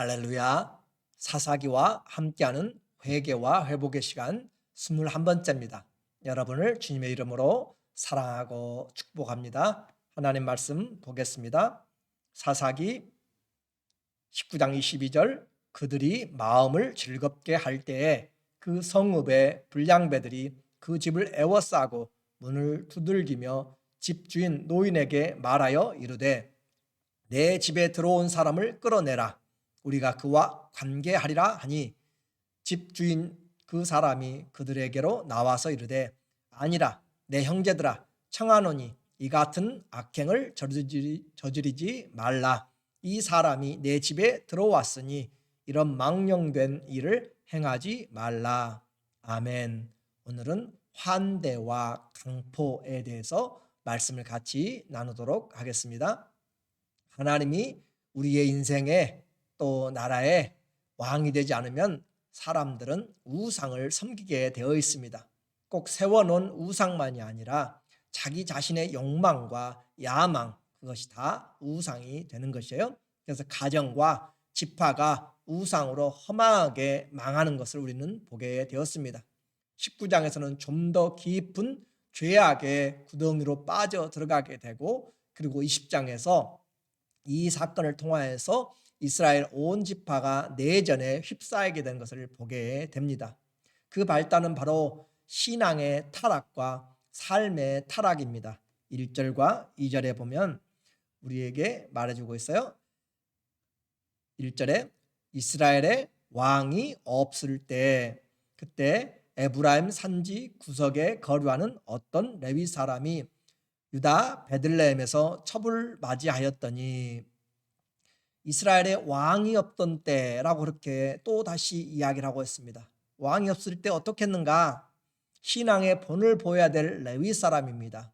할렐루야. 사사기와 함께하는 회개와 회복의 시간 21번째입니다. 여러분을 주님의 이름으로 사랑하고 축복합니다. 하나님 말씀 보겠습니다. 사사기 19장 22절 그들이 마음을 즐겁게 할 때에 그 성읍의 불량배들이 그 집을 애워싸고 문을 두들기며 집주인 노인에게 말하여 이르되 내 집에 들어온 사람을 끌어내라 우리가 그와 관계하리라 하니 집 주인 그 사람이 그들에게로 나와서 이르되 아니라 내 형제들아 청하노니 이 같은 악행을 저지르지, 저지르지 말라. 이 사람이 내 집에 들어왔으니 이런 망령된 일을 행하지 말라. 아멘. 오늘은 환대와 강포에 대해서 말씀을 같이 나누도록 하겠습니다. 하나님이 우리의 인생에 또 나라의 왕이 되지 않으면 사람들은 우상을 섬기게 되어 있습니다. 꼭 세워놓은 우상만이 아니라 자기 자신의 욕망과 야망 그것이 다 우상이 되는 것이에요. 그래서 가정과 지파가 우상으로 험하게 망하는 것을 우리는 보게 되었습니다. 19장에서는 좀 더 깊은 죄악의 구덩이로 빠져 들어가게 되고 그리고 20장에서 이 사건을 통하여서 이스라엘 온 지파가 내전에 휩싸이게 된 것을 보게 됩니다. 그 발단은 바로 신앙의 타락과 삶의 타락입니다. 1절과 2절에 보면 우리에게 말해주고 있어요. 1절에 이스라엘의 왕이 없을 때 그때 에브라임 산지 구석에 거류하는 어떤 레위 사람이 유다 베들레헴에서 첩을 맞이하였더니 이스라엘의 왕이 없던 때라고 그렇게 또 다시 이야기를 하고 있습니다. 왕이 없을 때 어떻게 했는가? 신앙의 본을 보여야 될 레위 사람입니다.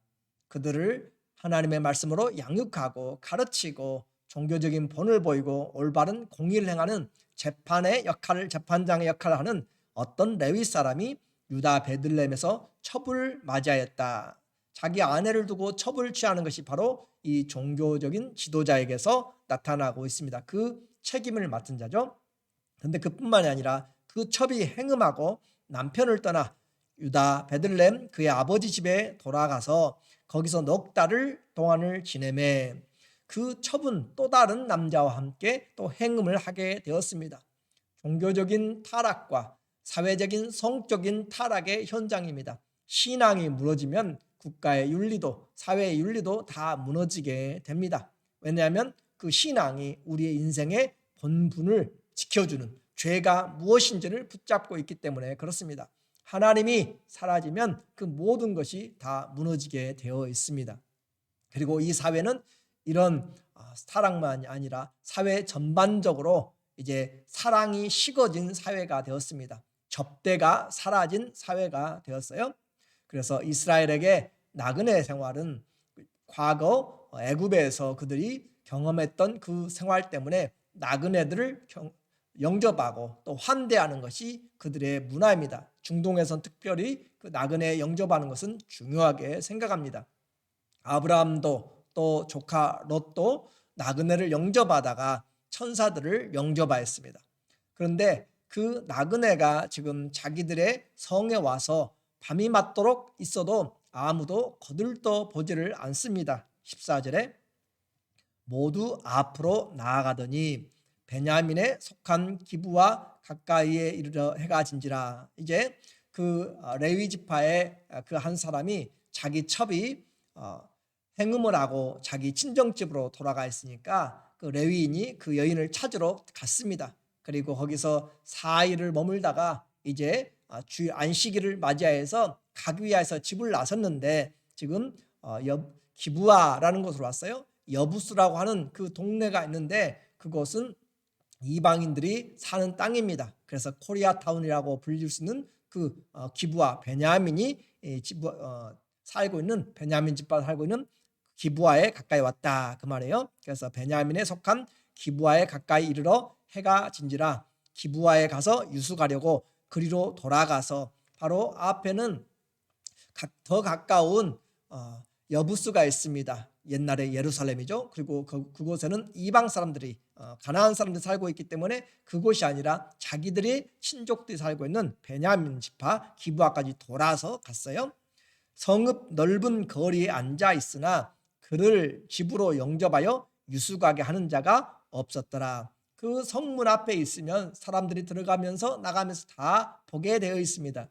그들을 하나님의 말씀으로 양육하고 가르치고 종교적인 본을 보이고 올바른 공의를 행하는 재판의 역할을 재판장의 역할을 하는 어떤 레위 사람이 유다 베들렘에서 첩을 맞이하였다. 자기 아내를 두고 첩을 취하는 것이 바로 이 종교적인 지도자에게서 나타나고 있습니다. 그 책임을 맡은 자죠. 근데 그뿐만이 아니라 그 첩이 행음하고 남편을 떠나 유다 베들렘 그의 아버지 집에 돌아가서 거기서 넉 달을 동안을 지내매 그 첩은 또 다른 남자와 함께 또 행음을 하게 되었습니다. 종교적인 타락과 사회적인 성적인 타락의 현장입니다. 신앙이 무너지면 국가의 윤리도 사회의 윤리도 다 무너지게 됩니다. 왜냐하면 그 신앙이 우리의 인생의 본분을 지켜주는 죄가 무엇인지를 붙잡고 있기 때문에 그렇습니다. 하나님이 사라지면 그 모든 것이 다 무너지게 되어 있습니다. 그리고 이 사회는 이런 아, 사랑만이 아니라 사회 전반적으로 이제 사랑이 식어진 사회가 되었습니다. 접대가 사라진 사회가 되었어요. 그래서 이스라엘에게 나그네 생활은 과거 애굽에서 그들이 경험했던 그 생활 때문에 나그네들을 영접하고 또 환대하는 것이 그들의 문화입니다. 중동에선 특별히 그 나그네 영접하는 것은 중요하게 생각합니다. 아브라함도 또 조카 롯도 나그네를 영접하다가 천사들을 영접하였습니다. 그런데 그 나그네가 지금 자기들의 성에 와서 밤이 맞도록 있어도 아무도 거들떠 보지를 않습니다. 14절에 모두 앞으로 나아가더니 베냐민에 속한 기부와 가까이에 이르러 해가 진지라 이제 그 어, 레위 지파의 그 한 사람이 자기 첩이 어, 행음을 하고 자기 친정집으로 돌아가 있으니까 그 레위인이 그 여인을 찾으러 갔습니다. 그리고 거기서 4일을 머물다가 이제 아, 주 안식일을 맞이해서 가기 위해서 집을 나섰는데 지금 어, 기부아라는 곳으로 왔어요. 여부스라고 하는 그 동네가 있는데 그곳은 이방인들이 사는 땅입니다. 그래서 코리아타운이라고 불릴 수 있는 그 어, 기부아 베냐민이 어, 살고 있는 베냐민 집안 살고 있는 기부아에 가까이 왔다 그 말이에요. 그래서 베냐민에 속한 기부아에 가까이 이르러 해가 진지라 기부아에 가서 유숙하려고 그리로 돌아가서 바로 앞에는 더 가까운 여부스가 있습니다. 옛날에 예루살렘이죠. 그리고 그, 그곳에는 이방 사람들이 어, 가나안 사람들이 살고 있기 때문에 그곳이 아니라 자기들이 친족들이 살고 있는 베냐민 지파 기부아까지 돌아서 갔어요. 성읍 넓은 거리에 앉아 있으나 그를 집으로 영접하여 유수가게 하는 자가 없었더라. 그 성문 앞에 있으면 사람들이 들어가면서 나가면서 다 보게 되어 있습니다.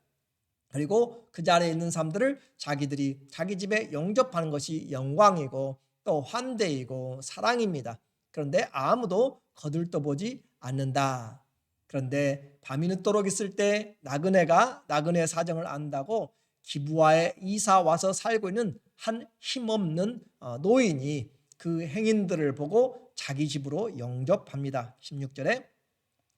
그리고 그 자리에 있는 사람들을 자기들이 자기 집에 영접하는 것이 영광이고 또 환대이고 사랑입니다. 그런데 아무도 거들떠보지 않는다. 그런데 밤이 늦도록 있을 때 나그네가 나그네 사정을 안다고 기부하에 이사 와서 살고 있는 한 힘없는 어, 노인이 그 행인들을 보고 자기 집으로 영접합니다. 16절에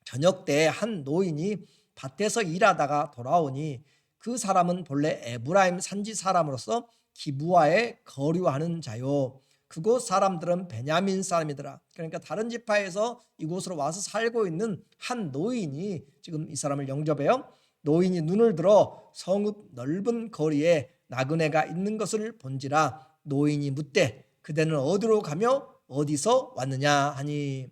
저녁 때한 노인이 밭에서 일하다가 돌아오니 그 사람은 본래 에브라임 산지 사람으로서 기부하에 거류하는 자요. 그곳 사람들은 베냐민 사람이더라. 그러니까 다른 지파에서 이곳으로 와서 살고 있는 한 노인이 지금 이 사람을 영접해요. 노인이 눈을 들어 성읍 넓은 거리에 나그네가 있는 것을 본지라 노인이 묻되 그대는 어디로 가며 어디서 왔느냐 하니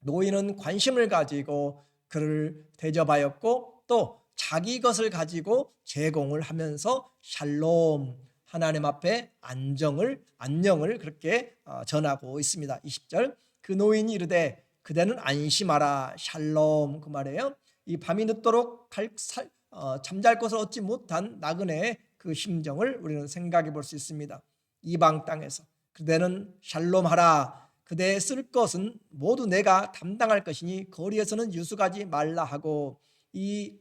노인은 관심을 가지고 그를 대접하였고 또 자기 것을 가지고 제공을 하면서 샬롬 하나님 앞에 안정을 안녕을 그렇게 어, 전하고 있습니다. 20절 그 노인이 이르되 그대는 안심하라 샬롬 그 말이에요. 이 밤이 늦도록 갈, 살, 어, 잠잘 것을 얻지 못한 나그네의 그 심정을 우리는 생각해 볼 수 있습니다. 이방 땅에서 그대는 샬롬하라 그대 쓸 것은 모두 내가 담당할 것이니 거리에서는 유수가지 말라 하고 이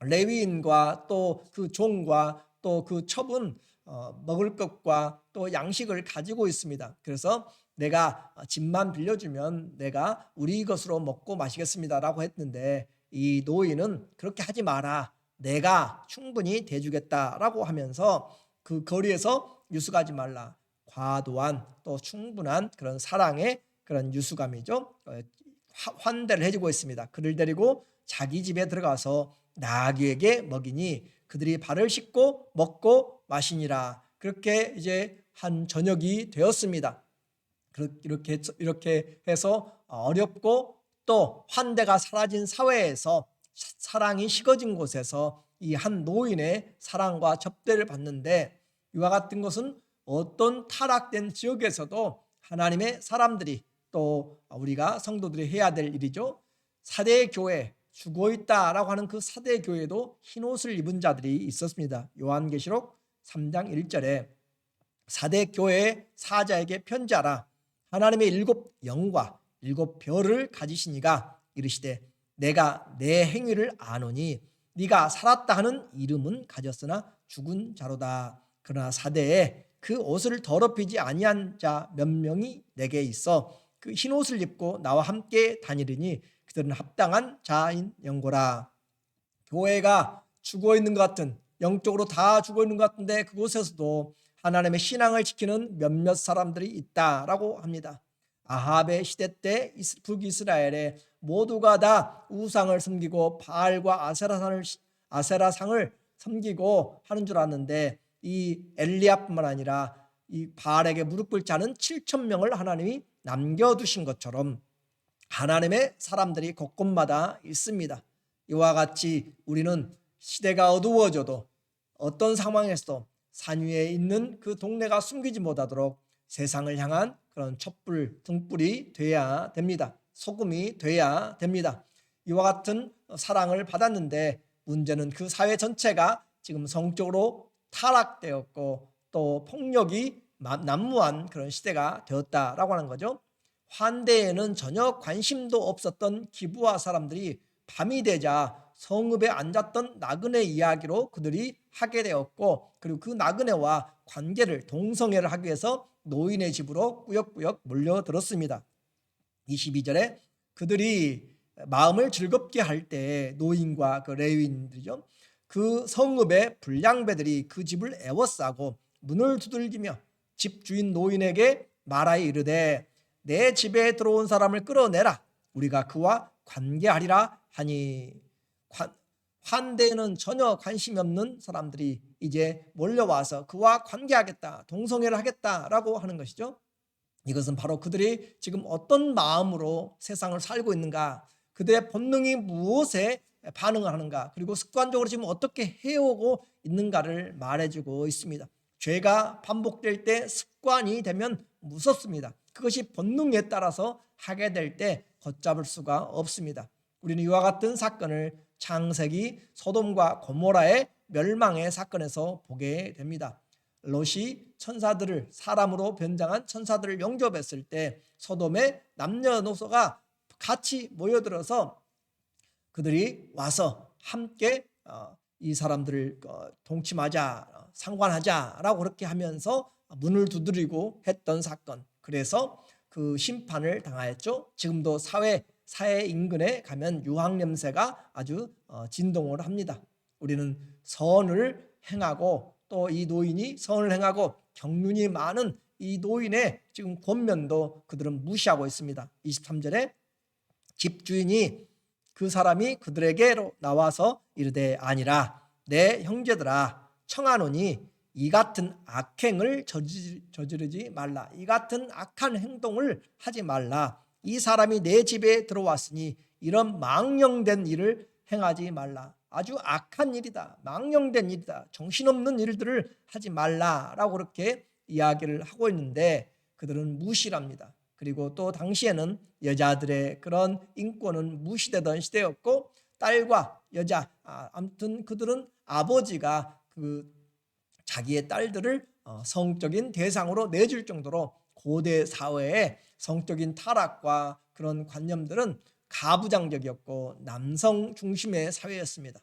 레위인과 또 그 종과 또 그 첩은 어, 먹을 것과 또 양식을 가지고 있습니다. 그래서 내가 집만 빌려주면 내가 우리 것으로 먹고 마시겠습니다라고 했는데 이 노인은 그렇게 하지 마라. 내가 충분히 대주겠다라고 하면서 그 거리에서 유수가지 말라. 과도한 또 충분한 그런 사랑의 그런 유수감이죠. 어, 환대를 해주고 있습니다. 그를 데리고 자기 집에 들어가서 나귀에게 먹이니 그들이 발을 씻고 먹고 마시니라. 그렇게 이제 한 저녁이 되었습니다. 이렇게 이렇게 해서 어렵고 또 환대가 사라진 사회에서 사랑이 식어진 곳에서 이 한 노인의 사랑과 접대를 받는데 이와 같은 것은 어떤 타락된 지역에서도 하나님의 사람들이 또 우리가 성도들이 해야 될 일이죠. 사대 교회 죽어 있다라고 하는 그 사대 교회도 흰 옷을 입은 자들이 있었습니다. 요한계시록 3장 1절에 사대 교회의 사자에게 편지하라 하나님의 일곱 영과 일곱 별을 가지시니가 이르시되 내가 내 행위를 아노니 네가 살았다 하는 이름은 가졌으나 죽은 자로다 그러나 사대에 그 옷을 더럽히지 아니한 자 몇 명이 내게 있어 그 흰 옷을 입고 나와 함께 다니리니 그들은 합당한 자인 영고라. 교회가 죽어 있는 것 같은 영적으로 다 죽어 있는 것 같은데 그곳에서도 하나님의 신앙을 지키는 몇몇 사람들이 있다라고 합니다. 아합의 시대 때 북이스라엘에 모두가 다 우상을 섬기고 바알과 아세라상을 아세라상을 섬기고 하는 줄 알았는데 이 엘리야뿐만 아니라 이 바알에게 무릎 꿇지 않은 7천 명을 하나님이 남겨두신 것처럼 하나님의 사람들이 곳곳마다 있습니다. 이와 같이 우리는 시대가 어두워져도 어떤 상황에서도 산 위에 있는 그 동네가 숨기지 못하도록 세상을 향한 그런 촛불 등불이 돼야 됩니다. 소금이 돼야 됩니다. 이와 같은 사랑을 받았는데 문제는 그 사회 전체가 지금 성적으로 타락되었고 또 폭력이 난무한 그런 시대가 되었다라고 하는 거죠. 환대에는 전혀 관심도 없었던 기부와 사람들이 밤이 되자 성읍에 앉았던 나그네 이야기로 그들이 하게 되었고 그리고 그 나그네와 관계를 동성애를 하기 위해서 노인의 집으로 꾸역꾸역 몰려들었습니다. 22절에 그들이 마음을 즐겁게 할 때 노인과 그 레위인들이죠. 그 성읍의 불량배들이 그 집을 애워싸고 문을 두들기며 집 주인 노인에게 말하여 이르되 내 집에 들어온 사람을 끌어내라. 우리가 그와 관계하리라 하니. 환대에는 전혀 관심이 없는 사람들이 이제 몰려와서 그와 관계하겠다 동성애를 하겠다라고 하는 것이죠. 이것은 바로 그들이 지금 어떤 마음으로 세상을 살고 있는가, 그들의 본능이 무엇에 반응을 하는가, 그리고 습관적으로 지금 어떻게 해오고 있는가를 말해주고 있습니다. 죄가 반복될 때 습관이 되면 무섭습니다. 그것이 본능에 따라서 하게 될 때 걷잡을 수가 없습니다. 우리는 이와 같은 사건을 창세기 소돔과 고모라의 멸망의 사건에서 보게 됩니다. 롯이 천사들을 사람으로 변장한 천사들을 영접했을 때 소돔의 남녀노소가 같이 모여들어서 그들이 와서 함께 어, 이 사람들을 어, 동침하자 어, 상관하자라고 그렇게 하면서 문을 두드리고 했던 사건. 그래서 그 심판을 당하였죠. 지금도 사회 사회 인근에 가면 유황 냄새가 아주 진동을 합니다. 우리는 선을 행하고 또 이 노인이 선을 행하고 경륜이 많은 이 노인의 지금 권면도 그들은 무시하고 있습니다. 23절에 집주인이 그 사람이 그들에게로 나와서 이르되 아니라 내 형제들아 청하노니 이 같은 악행을 저지르지 말라. 이 같은 악한 행동을 하지 말라. 이 사람이 내 집에 들어왔으니 이런 망령된 일을 행하지 말라. 아주 악한 일이다. 망령된 일이다. 정신없는 일들을 하지 말라라고 그렇게 이야기를 하고 있는데 그들은 무시랍니다. 그리고 또 당시에는 여자들의 그런 인권은 무시되던 시대였고 딸과 여자 아, 아무튼 그들은 아버지가 그 자기의 딸들을 어, 성적인 대상으로 내줄 정도로 고대 사회의 성적인 타락과 그런 관념들은 가부장적이었고 남성 중심의 사회였습니다.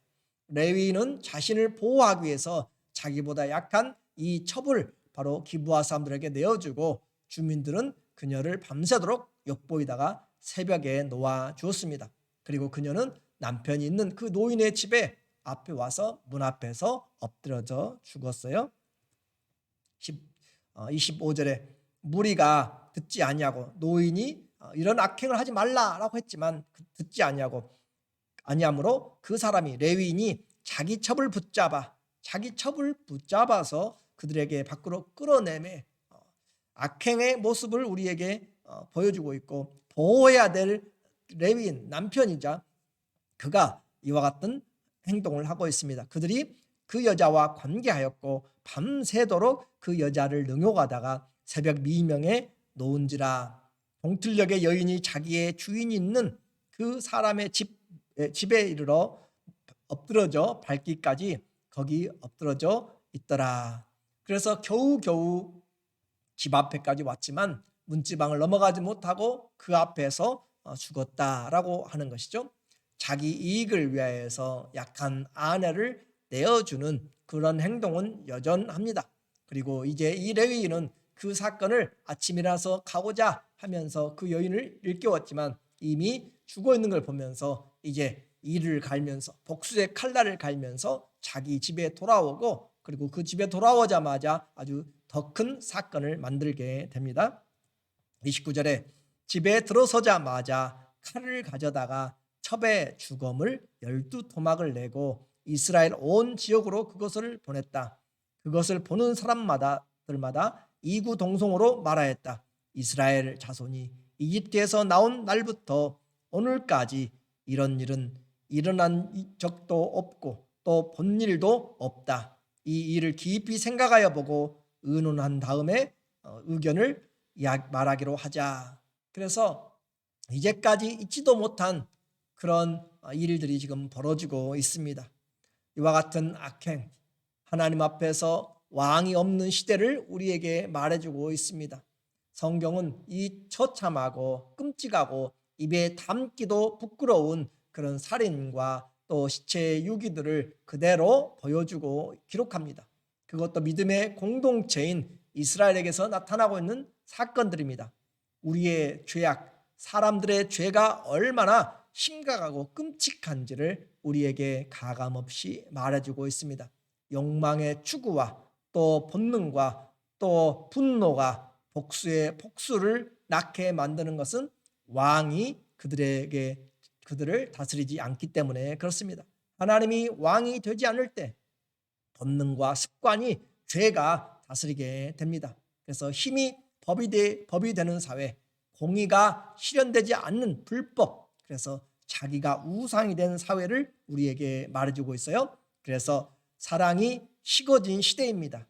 레위는 자신을 보호하기 위해서 자기보다 약한 이 첩을 바로 기부하 사람들에게 내어주고 주민들은 그녀를 밤새도록 엿보이다가 새벽에 놓아 주었습니다. 그리고 그녀는 남편이 있는 그 노인의 집에 앞에 와서 문 앞에서 엎드려져 죽었어요. 25절에 어, 무리가 듣지 아니하고 노인이 어, 이런 악행을 하지 말라라고 했지만 그 듣지 아니하고 아니하므로 그 사람이 레위인이 자기 첩을 붙잡아 자기 첩을 붙잡아서 그들에게 밖으로 끌어내매 어, 악행의 모습을 우리에게 보여주고 있고 보호해야 될 레위인 남편이자 그가 이와 같은 행동을 하고 있습니다. 그들이 그 여자와 관계하였고 밤새도록 그 여자를 능욕하다가 새벽 미명에 놓은지라 동틀역의 여인이 자기의 주인이 있는 그 사람의 집, 집에 이르러 엎드러져 밟기까지 거기 엎드러져 있더라. 그래서 겨우겨우 집 앞에까지 왔지만 문지방을 넘어가지 못하고 그 앞에서 어, 죽었다라고 하는 것이죠. 자기 이익을 위하여서 약한 아내를 내어주는 그런 행동은 여전합니다. 그리고 이제 이 레위인은 그 사건을 아침이라서 가고자 하면서 그 여인을 일깨웠지만 이미 죽어 있는 걸 보면서 이제 이를 갈면서 복수의 칼날을 갈면서 자기 집에 돌아오고 그리고 그 집에 돌아오자마자 아주 더 큰 사건을 만들게 됩니다. 29절에 집에 들어서자마자 칼을 가져다가 첩의 주검을 열두 토막을 내고 이스라엘 온 지역으로 그것을 보냈다. 그것을 보는 사람마다 들마다 이구 동성으로 말하였다. 이스라엘 자손이 이집트에서 나온 날부터 오늘까지 이런 일은 일어난 적도 없고 또 본 일도 없다. 이 일을 깊이 생각하여 보고 의논한 다음에 어, 의견을 말하기로 하자. 그래서 이제까지 있지도 못한 그런 어, 일들이 지금 벌어지고 있습니다. 이와 같은 악행, 하나님 앞에서 왕이 없는 시대를 우리에게 말해주고 있습니다. 성경은 이 처참하고 끔찍하고 입에 담기도 부끄러운 그런 살인과 또 시체의 유기들을 그대로 보여주고 기록합니다. 그것도 믿음의 공동체인 이스라엘에게서 나타나고 있는 사건들입니다. 우리의 죄악, 사람들의 죄가 얼마나 심각하고 끔찍한지를 우리에게 가감없이 말해주고 있습니다. 욕망의 추구와 또 본능과 또 분노가 복수의 복수를 낳게 만드는 것은 왕이 그들에게 그들을 다스리지 않기 때문에 그렇습니다. 하나님이 왕이 되지 않을 때 본능과 습관이 죄가 다스리게 됩니다. 그래서 힘이 법이 되, 법이 되는 사회, 공의가 실현되지 않는 불법. 그래서 자기가 우상이 된 사회를 우리에게 말해주고 있어요. 그래서 사랑이 식어진 시대입니다.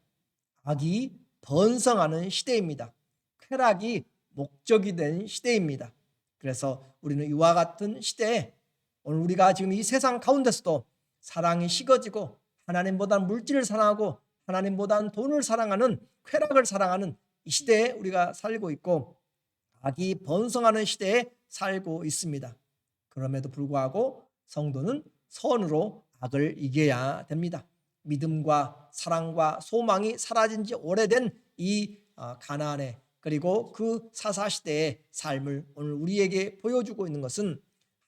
악이 번성하는 시대입니다. 쾌락이 목적이 된 시대입니다. 그래서 우리는 이와 같은 시대에 오늘 우리가 지금 이 세상 가운데서도 사랑이 식어지고 하나님보다 물질을 사랑하고 하나님보다 돈을 사랑하는 쾌락을 사랑하는 이 시대에 우리가 살고 있고 악이 번성하는 시대에 살고 있습니다. 그럼에도 불구하고 성도는 선으로 악을 이겨야 됩니다. 믿음과 사랑과 소망이 사라진 지 오래된 이 어, 가나안의 그리고 그 사사 시대의 삶을 오늘 우리에게 보여주고 있는 것은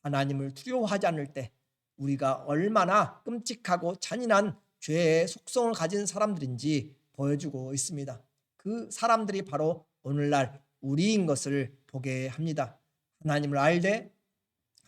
하나님을 두려워하지 않을 때 우리가 얼마나 끔찍하고 잔인한 죄의 속성을 가진 사람들인지 보여주고 있습니다. 그 사람들이 바로 오늘날 우리인 것을 보게 합니다. 하나님을 알되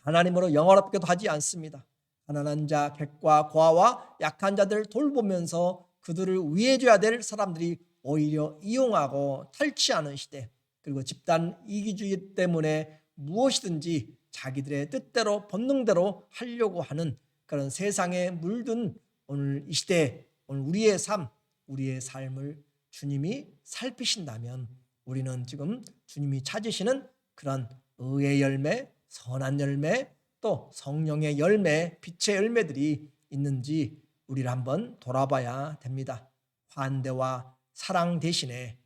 하나님으로 영화롭게도 하지 않습니다. 가난한 자, 객과 고아와 약한 자들 돌보면서 그들을 위해줘야 될 사람들이 오히려 이용하고 탈취하는 시대 그리고 집단 이기주의 때문에 무엇이든지 자기들의 뜻대로 본능대로 하려고 하는 그런 세상에 물든 오늘 이 시대 오늘 우리의 삶 우리의 삶을 주님이 살피신다면 우리는 지금 주님이 찾으시는 그런 의의 열매, 선한 열매, 또 성령의 열매, 빛의 열매들이 있는지 우리를 한번 돌아봐야 됩니다. 환대와 사랑 대신에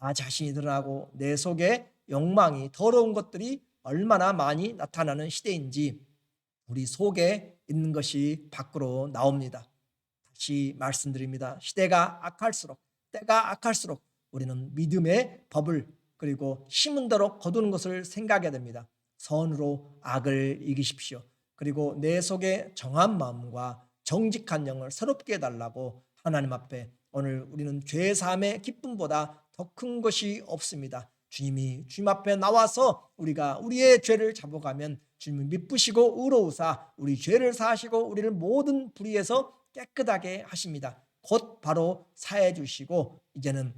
나 자신이 드러나고 내 속에 욕망이 더러운 것들이 얼마나 많이 나타나는 시대인지 우리 속에 있는 것이 밖으로 나옵니다. 다시 말씀드립니다. 시대가 악할수록 때가 악할수록 우리는 믿음의 법을 그리고 심은 대로 거두는 것을 생각해야 됩니다. 선으로 악을 이기십시오. 그리고 내 속에 정한 마음과 정직한 영을 새롭게 해달라고 하나님 앞에 오늘 우리는 죄 사함의 기쁨보다 더 큰 것이 없습니다. 주님이 주님 앞에 나와서 우리가 우리의 죄를 잡아가면 주님이 미쁘시고 의로우사 우리 죄를 사하시고 우리를 모든 불의에서 깨끗하게 하십니다. 곧 바로 사해 주시고 이제는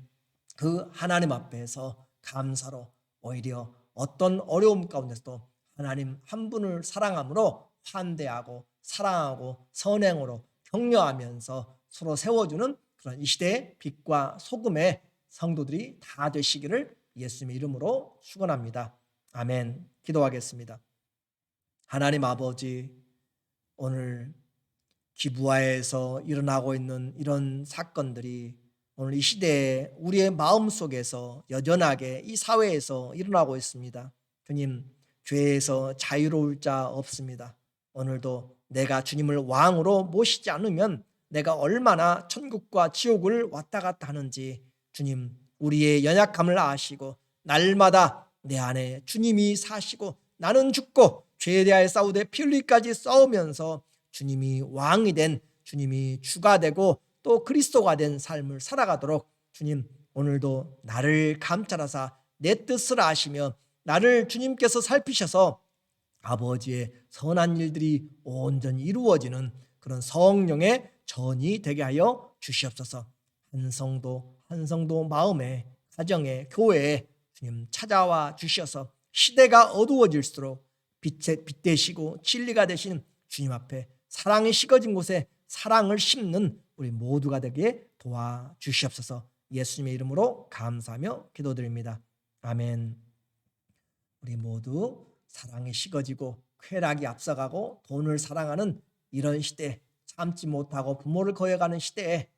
그 하나님 앞에서 감사로 오히려 어떤 어려움 가운데서도 하나님 한 분을 사랑함으로 환대하고 사랑하고 선행으로 격려하면서 서로 세워주는 그런 이 시대의 빛과 소금의 성도들이 다 되시기를 예수님의 이름으로 축원합니다. 아멘. 기도하겠습니다. 하나님 아버지 오늘 기부하에서 일어나고 있는 이런 사건들이 오늘 이 시대에 우리의 마음 속에서 여전하게 이 사회에서 일어나고 있습니다. 주님, 죄에서 자유로울 자 없습니다. 오늘도 내가 주님을 왕으로 모시지 않으면 내가 얼마나 천국과 지옥을 왔다 갔다 하는지 주님, 우리의 연약함을 아시고 날마다 내 안에 주님이 사시고 나는 죽고 죄에 대하여 싸우되 피 흘리까지 싸우면서 주님이 왕이 된 주님이 주가 되고 또 그리스도가 된 삶을 살아가도록 주님 오늘도 나를 감찰하사 내 뜻을 아시며 나를 주님께서 살피셔서 아버지의 선한 일들이 온전히 이루어지는 그런 성령의 전이 되게 하여 주시옵소서. 한 성도 한 성도 마음에 가정에 교회에 주님 찾아와 주셔서 시대가 어두워질수록 빛에 빛 되시고 진리가 되신 주님 앞에 사랑이 식어진 곳에 사랑을 심는 우리 모두가 되게 도와 주시옵소서. 예수님의 이름으로 감사하며 기도드립니다. 아멘. 우리 모두 사랑이 식어지고 쾌락이 앞서가고 돈을 사랑하는 이런 시대 참지 못하고 부모를 거여가는 시대에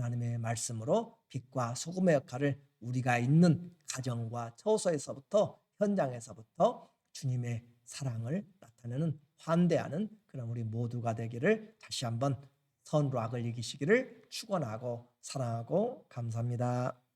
하나님의 말씀으로 빛과 소금의 역할을 우리가 있는 가정과 처소에서부터 현장에서부터 주님의 사랑을 나타내는 환대하는 그런 우리 모두가 되기를 다시 한번 선로 악을 이기시기를 축원하고 사랑하고 감사합니다.